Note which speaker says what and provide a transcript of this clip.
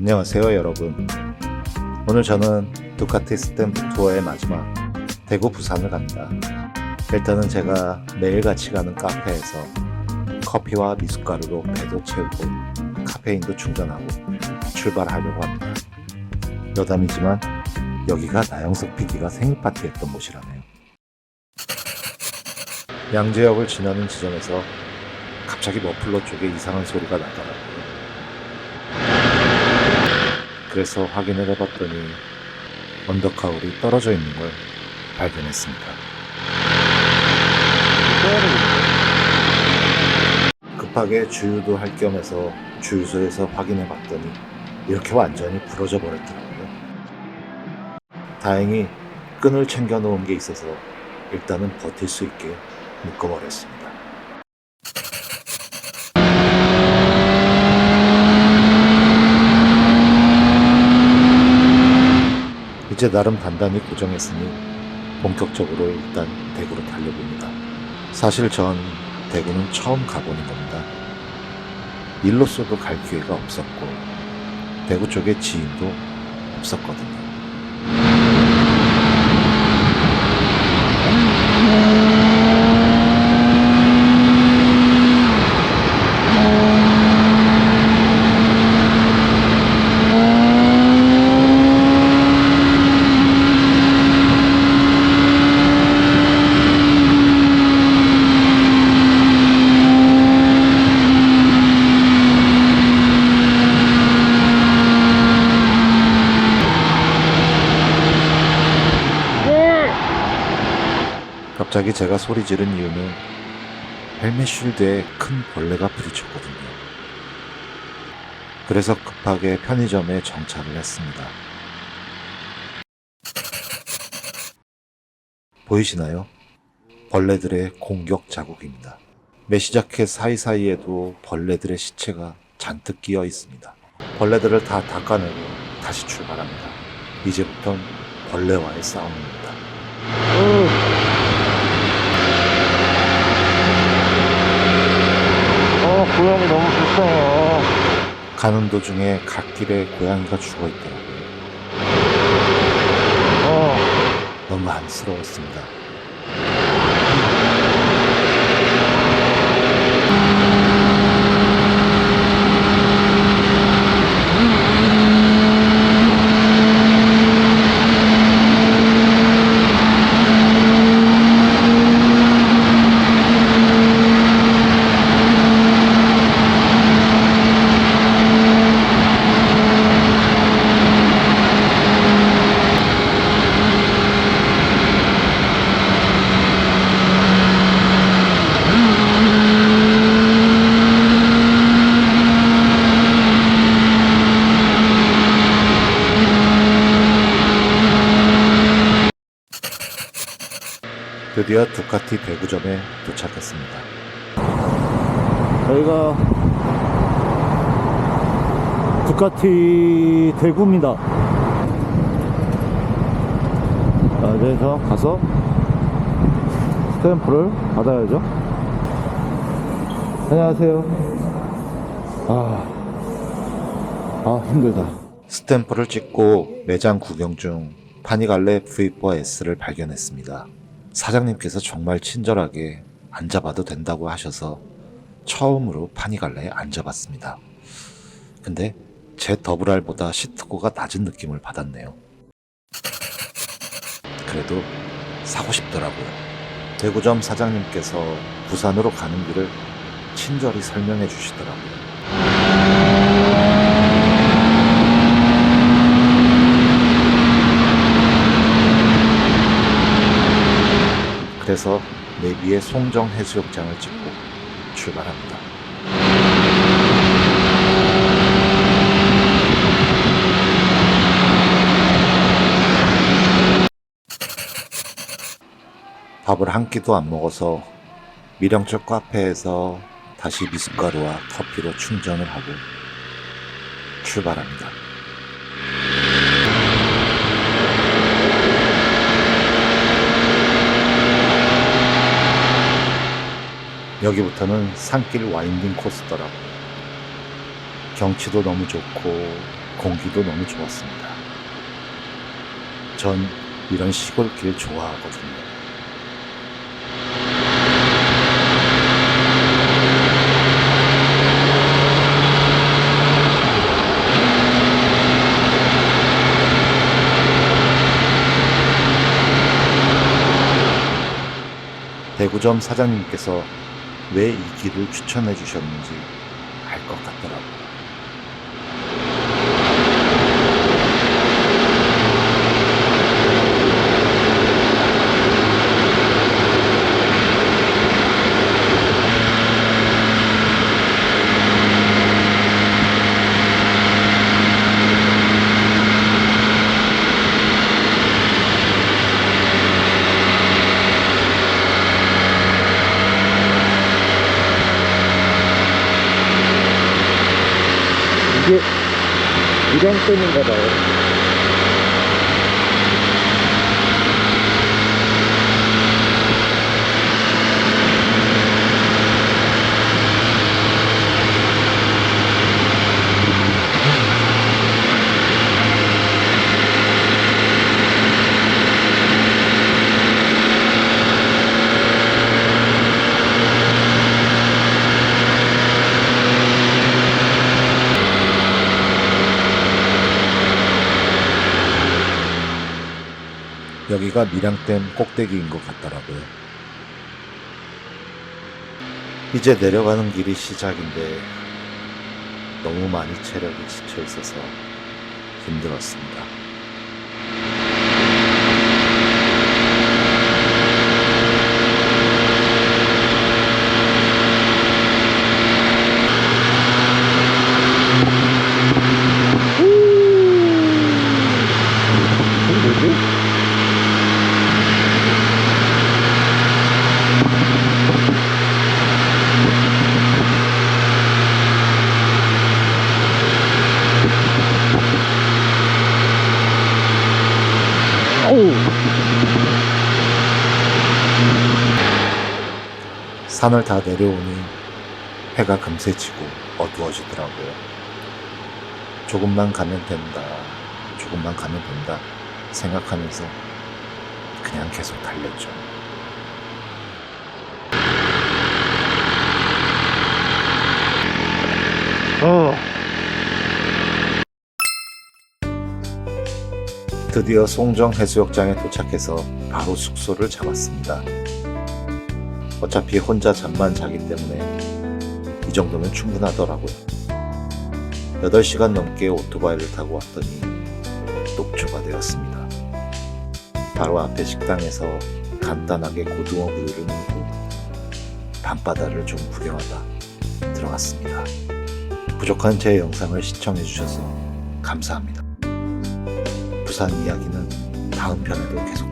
Speaker 1: 안녕하세요 여러분. 오늘 저는 두카티 스탬프 투어의 마지막 대구 부산을 갑니다. 일단은 제가 매일 같이 가는 카페에서 커피와 미숫가루로 배도 채우고 카페인도 충전하고 출발하려고 합니다. 여담이지만 여기가 나영석 PD가 생일 파티했던 곳이라네요. 양재역을 지나는 지점에서 갑자기 머플러 쪽에 이상한 소리가 나더라고요 그래서 확인을 해봤더니 언더카울이 떨어져 있는 걸 발견했습니다. 급하게 주유도 할 겸해서 주유소에서 확인해 봤더니 이렇게 완전히 부러져 버렸더라고요. 다행히 끈을 챙겨 놓은 게 있어서 일단은 버틸 수 있게 묶어버렸습니다. 이제 나름 단단히 고정했으니 본격적으로 일단 대구로 달려봅니다. 사실 전 대구는 처음 가보는 겁니다. 일로서도 갈 기회가 없었고 대구 쪽에 지인도 없었거든요. 갑자기 제가 소리 지른 이유는 헬멧 쉴드에 큰 벌레가 부딪혔거든요. 그래서 급하게 편의점에 정차를 했습니다. 보이시나요? 벌레들의 공격 자국입니다. 메시자켓 사이사이에도 벌레들의 시체가 잔뜩 끼어 있습니다. 벌레들을 다 닦아내고 다시 출발합니다. 이제부턴 벌레와의 싸움입니다.
Speaker 2: 아, 고양이 너무 불쌍해.
Speaker 1: 가는 도중에 갓길에 고양이가 죽어 있더라고요.
Speaker 2: 어,
Speaker 1: 너무 안쓰러웠습니다. 드디어 두카티 대구점에 도착했습니다.
Speaker 2: 여기가 두카티 대구입니다. 자, 그래서 가서 스탬프를 받아야죠. 안녕하세요. 아, 아 힘들다.
Speaker 1: 스탬프를 찍고 매장 구경 중 파니갈레 V4 S를 발견했습니다. 사장님께서 정말 친절하게 앉아봐도 된다고 하셔서 처음으로 파니갈레에 앉아봤습니다. 근데 제 더블R보다 시트고가 낮은 느낌을 받았네요. 그래도 사고 싶더라고요. 대구점 사장님께서 부산으로 가는 길을 친절히 설명해 주시더라고요. 그래서 내비의 송정 해수욕장을 찍고 출발합니다. 밥을 한 끼도 안 먹어서 밀양쪽 카페에서 다시 미숫가루와 커피로 충전을 하고 출발합니다. 여기부터는 산길 와인딩 코스더라고요. 경치도 너무 좋고 공기도 너무 좋았습니다. 전 이런 시골길 좋아하거든요. 대구점 사장님께서 왜 이 길을 추천해 주셨는지 알 것 같더라고요.
Speaker 2: 이게 일행댐
Speaker 1: 여기가 밀양댐 꼭대기인 것 같더라고요. 이제 내려가는 길이 시작인데 너무 많이 체력이 지쳐 있어서 힘들었습니다. 산을 다 내려오니 해가 금세 지고 어두워지더라고요. 조금만 가면 된다, 조금만 가면 된다 생각하면서 그냥 계속 달렸죠.
Speaker 2: 어.
Speaker 1: 드디어 송정 해수욕장에 도착해서 바로 숙소를 잡았습니다. 어차피 혼자 잠만 자기 때문에 이 정도면 충분하더라고요. 8시간 넘게 오토바이를 타고 왔더니 녹초가 되었습니다. 바로 앞에 식당에서 간단하게 고등어 구이를 먹고 밤바다를 좀 구경하다 들어갔습니다. 부족한 제 영상을 시청해주셔서 감사합니다. 부산 이야기는 다음 편에도 계속됩니다.